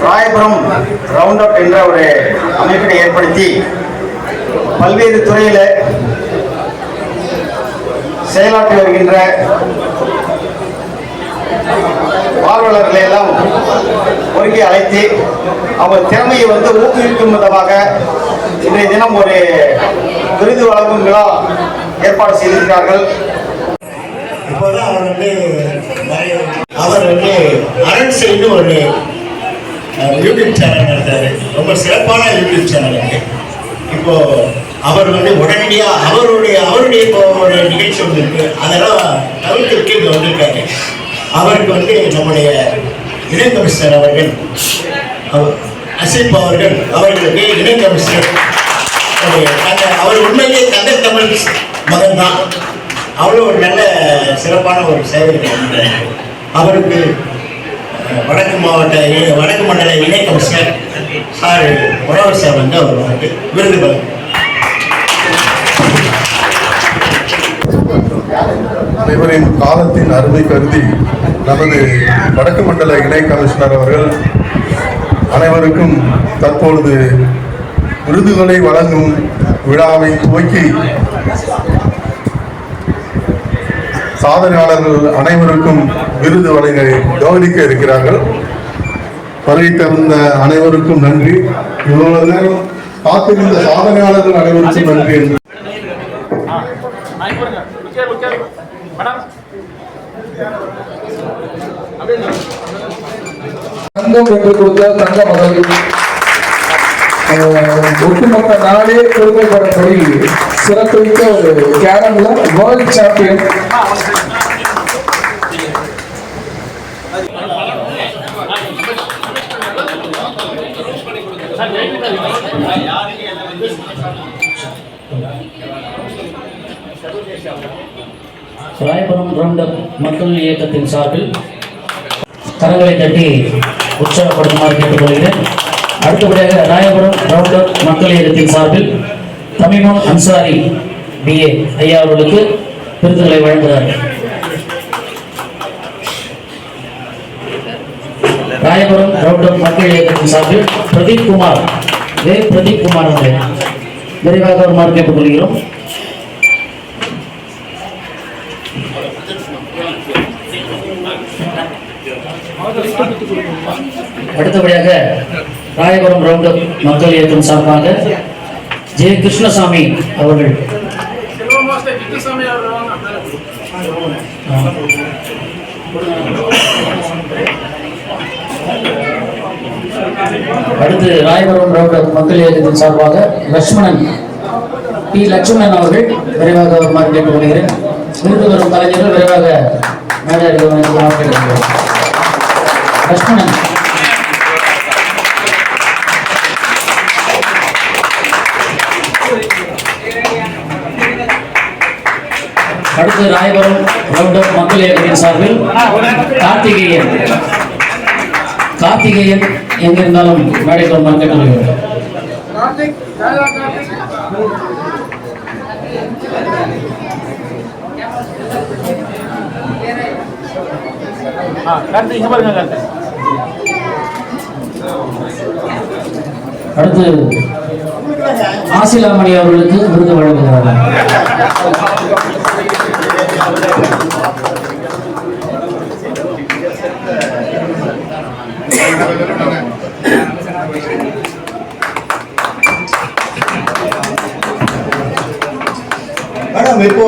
Royapuram round up என்ற ஒரு அமைப்பினை ஏற்படுத்தி பல்வேறு துறையில் செயலாற்றி வருகின்ற ஆர்வலர்களை எல்லாம் ஒருங்கி அழைத்து அவர் திறமையை வந்து ஊக்குவிக்கும் விதமாக இன்றைய தினம் ஒரு விருது வழங்கும் விழா ஏற்பாடு செய்திருக்கிறார்கள். இப்போதான் அவர் வந்து அவர் வந்து அரண் செய்து ஒரு யூடியூப் சேனல் நடத்தாரு ரொம்ப சிறப்பான யூடியூப் சேனல் அது. இப்போ அவர் வந்து உடனடியா அவருடைய அவருடைய இப்போ ஒரு நிகழ்ச்சி ஒன்று இருக்கு. அதெல்லாம் தவிர்த்துட்டு இங்க வந்திருக்காரு. அவருக்கு வந்து நம்முடைய இணை கமிஷனர் அவர்கள் அவர் அசிப் அவர்கள் அவர்களுக்கு இணை கமிஷனர் அவர் உண்மையிலேயே தந்தை தமிழ் மகன் தான். அவ்வளோ ஒரு நல்ல சிறப்பான ஒரு சேவை அவருக்கு வடக்கு மாவட்ட வடக்கு மண்டல இணை கமிஷனர் சார் உணவர் சார் வந்து அவர் வந்து விருது பெறும் அனைவரின் காலத்தின் அருமை கருதி நமது வடக்கு மண்டல இணை கமிஷனர் அவர்கள் அனைவருக்கும் தற்பொழுது விருதுகளை வழங்கும் விழாவை துவக்கி சாதனையாளர்கள் அனைவருக்கும் விருது வழங்க கவனிக்க இருக்கிறார்கள். வருகை தந்த அனைவருக்கும் நன்றி. இவ்வளவு நேரம் காத்திருந்த சாதனையாளர்கள் அனைவருக்கும் நன்றி என்று. தங்கம் என்று கொடுத்த தங்க மகள் அஹ், ஒட்டுமொத்த நாடே பெருமைப்படும்படி சிறப்பித்த ஒரு கேரம்ல வேர்ல்ட் சாம்பியன். ராயபுரம் ரவுண்டப் மக்கள் இயக்கத்தின் சார்பில் கரங்களை தட்டி உற்சாகப்படுத்துமாறு கேட்டுக்கொள்கிறேன். அடுத்தபடியாக ராயபுரம் ரவுண்டப் மக்கள் இயக்கத்தின் சார்பில் தமிமோன் அன்சாரி பிஏ ஐயா அவர்களுக்கு விருதுகளை வழங்குகிறார்கள் ராயபுரம் ரவுண்டப் மக்கள் இயக்கத்தின் சார்பில் பிரதீப் குமார் வே பிரதீப் குமார் அவர்களை விரைவாக வருமாறு கேட்டுக்கொள்கிறோம். அடுத்தபடியாக ராயபுரம் ரவுண்டப் மக்கள் இயக்கம் சார்பாக ஜே கிருஷ்ணசாமி அவர்கள். அடுத்து ராயபுரம் ரவுண்டப் மக்கள் இயக்கத்தின் சார்பாக லட்சுமணன் பி. லட்சுமணன் அவர்கள் விரைவாக வருமாறு கேட்டுக்கொள்கிறேன். விருது வரும் கலைஞர்கள் விரைவாக மேடை லட்சுமணன். அடுத்து ராயபுரம் ரவுண்டப் மக்கள் இயக்கத்தின் சார்பில் கார்த்திகேயன். கார்த்திகேயன் எங்கிருந்தாலும் மேடைக்கு வருமாறு கேட்டுக்கொள்கிறேன் அடுத்து ஆசிலாமணி அவர்களுக்கு விருது வழங்குகிறார்கள் மேடம் இப்போ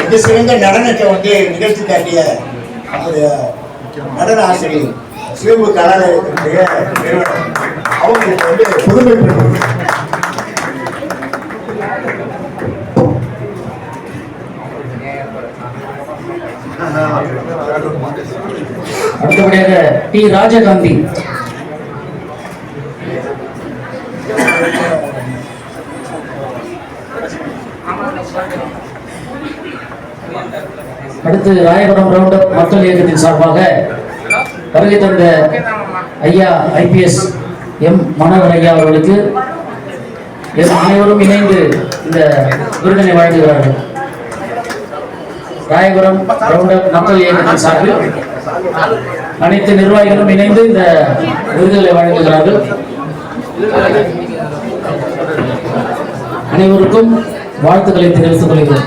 மிக சிறந்த நடனத்தை வந்து நிகழ்த்தி காட்டிய நம்முடைய நடன ஆசிரியர் சிவபு கலாலயத்தினுடைய நிறுவனம் அவங்களுக்கு வந்து புதுமை அடுத்தபடியாக பி ராஜகாந்தி. அடுத்து ராயபுரம் ரவுண்டப் மக்கள் இயக்கத்தின் சார்பாக வருகை தந்த ஐயா ஐபிஎஸ் எம் மனோகர் ஐயா அவர்களுக்கு எம் அனைவரும் இணைந்து இந்த விருதினை வழங்குகிறார்கள். ராயபுரம் ரவுண்டப் மக்கள் இயக்கத்தின் சார்பில் அனைத்து நிர்வாகிகளும் இணைந்து இந்த விருதுகளை வழங்குகிறார்கள். அனைவருக்கும் வாழ்த்துக்களை தெரிவித்துக் கொள்கிறேன்.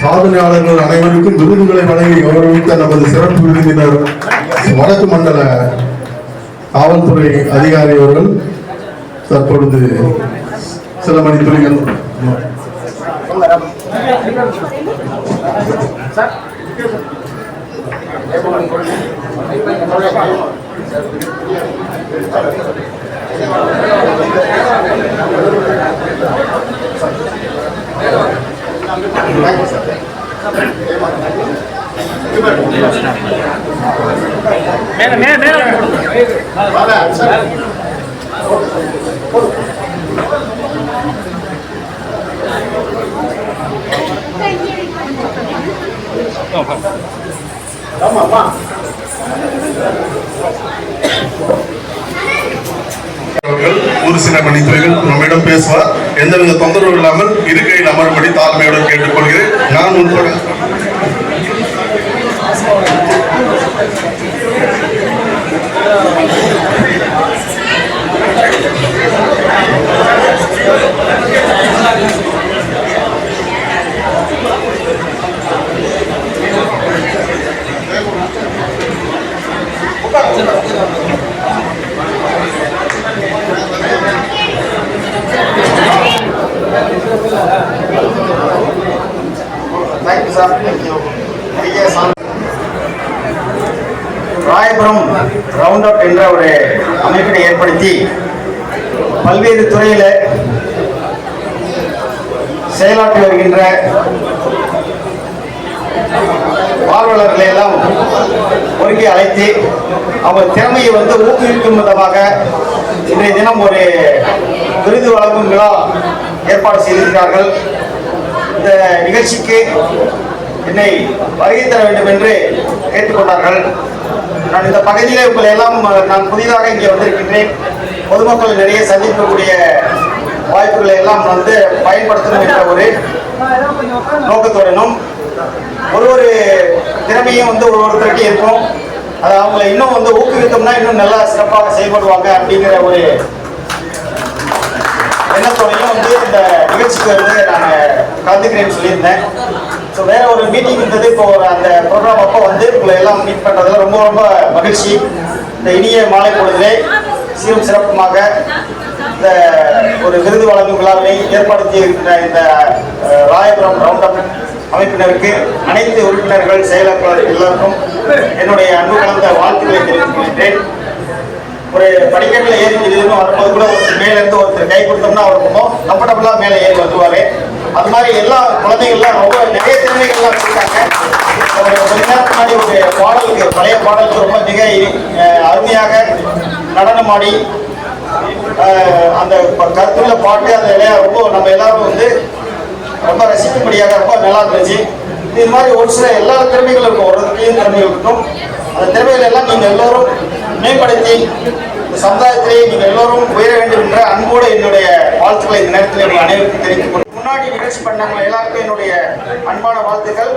சாதனையாளர்கள் அனைவருக்கும் விருதுகளை வழங்கி கௌரவித்த நமது சிறப்பு விருந்தினர் வடக்கு மண்டல காவல்துறை அதிகாரி அவர்கள் தற்பொழுது சில மணித்துறைகள் அவர்கள் ஒரு சில மணித்துறைகள் நம்மிடம் பேசுவார் எந்தவித தொந்தரவு இல்லாமல் இருக்கையில் அமரும்படி தாழ்மையுடன் கேட்டுக்கொள்கிறேன். நான் உட்பட thank you sir thank you ஐயா சார் ராயபுரம் ரவுண்ட் அப் என்ற ஒரு அமைப்பினை ஏற்படுத்தி பல்வேறு துறையில் செயலாற்றி வருகின்ற பார்வையாளர்களை எல்லாம் ஒருங்கி அழைத்து அவர் திறமையை வந்து ஊக்குவிக்கும் விதமாக இன்றைய தினம் ஒரு விருது வழங்கும் விழா ஏற்பாடு செய்திருக்கிறார்கள். இந்த நிகழ்ச்சிக்கு என்னை வருகை தர வேண்டும் என்று கேட்டுக்கொண்டார்கள். நான் இந்த பகுதியிலே உங்களை எல்லாம் நான் புதிதாக இங்கே வந்திருக்கின்றேன். பொதுமக்கள் நிறைய சந்திக்கக்கூடிய வாய்ப்புகளை எல்லாம் வந்து பயன்படுத்தணும் என்ற ஒரு நோக்கத்துடனும் ஒரு ஒரு திறமையும் வந்து ஒரு ஒருத்தருக்கு இருக்கும். அதை அவங்களை இன்னும் வந்து ஊக்குவித்தோம்னா இன்னும் நல்லா சிறப்பாக செயல்படுவாங்க அப்படிங்கிற ஒரு எண்ணத்தோடையும் வந்து இந்த நிகழ்ச்சிக்கு வந்து நான் கலந்துக்கிறேன்னு சொல்லியிருந்தேன். ஸோ வேற ஒரு மீட்டிங் இருந்தது. இப்போ ஒரு அந்த ப்ரோக்ராம் அப்போ வந்து உங்களை எல்லாம் மீட் பண்ணுறதுல ரொம்ப ரொம்ப மகிழ்ச்சி. இந்த இனிய மாலை பொழுதிலே சீரும் சிறப்புமாக இந்த ஒரு விருது வழங்கும் விழாவினை ஏற்படுத்தி இருக்கின்ற இந்த ராயபுரம் ரவுண்ட் அப் அமைப்பினருக்கு அனைத்து உறுப்பினர்கள் செயலாளர்கள் எல்லாருக்கும் என்னுடைய அன்பு கலந்த வாழ்த்துக்களை தெரிவித்துக் கொள்கிறேன். ஒரு படிக்கட்டில் ஏறி திடீர்னு வரும்போது கூட ஒருத்தர் மேலேருந்து ஒருத்தர் கை கொடுத்தோம்னா அவர் ரொம்ப கம்ஃபர்டபுளாக மேலே ஏறி வருவார். அது மாதிரி எல்லா குழந்தைகள்லாம் ரொம்ப நிறைய திறமைகள்லாம் இருக்காங்க. ஒரு கொஞ்ச நேரத்துக்கு முன்னாடி ஒரு பாடலுக்கு பழைய பாடலுக்கு ரொம்ப மிக அருமையாக நடனமாடி ஆடி அந்த கருத்துள்ள பாட்டு அந்த இலையா ரொம்ப நம்ம எல்லாரும் வந்து ரொம்ப ரசிக்கும்படியாக ரொம்ப நல்லா இருந்துச்சு. இது மாதிரி ஒரு சில எல்லா திறமைகளும் இருக்கும். ஒரு திறமைகள் இருக்கும் அந்த திறமைகள் எல்லாம் நீங்கள் எல்லோரும் மேம்படுத்தி இந்த சமுதாயத்திலே நீங்க எல்லோரும் உயர வேண்டும் என்ற அன்போடு என்னுடைய வாழ்த்துக்களை இந்த நேரத்தில் உங்கள் அனைவருக்கும் தெரிவித்துக் கொண்டு முன்னாடி நிகழ்ச்சி பண்ணவங்க எல்லாருக்கும் என்னுடைய அன்பான வாழ்த்துக்கள்.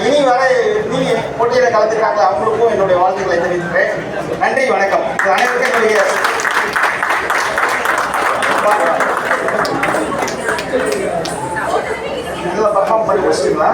இனி வர நீ போட்டியில் கலந்துருக்காங்க அவங்களுக்கும் என்னுடைய வாழ்த்துக்களை தெரிவிக்கிறேன் நன்றி வணக்கம். இது அனைவருக்கும் என்னுடைய இதில் பர்ஃபார்ம் பண்ணி முடிச்சிட்டீங்களா?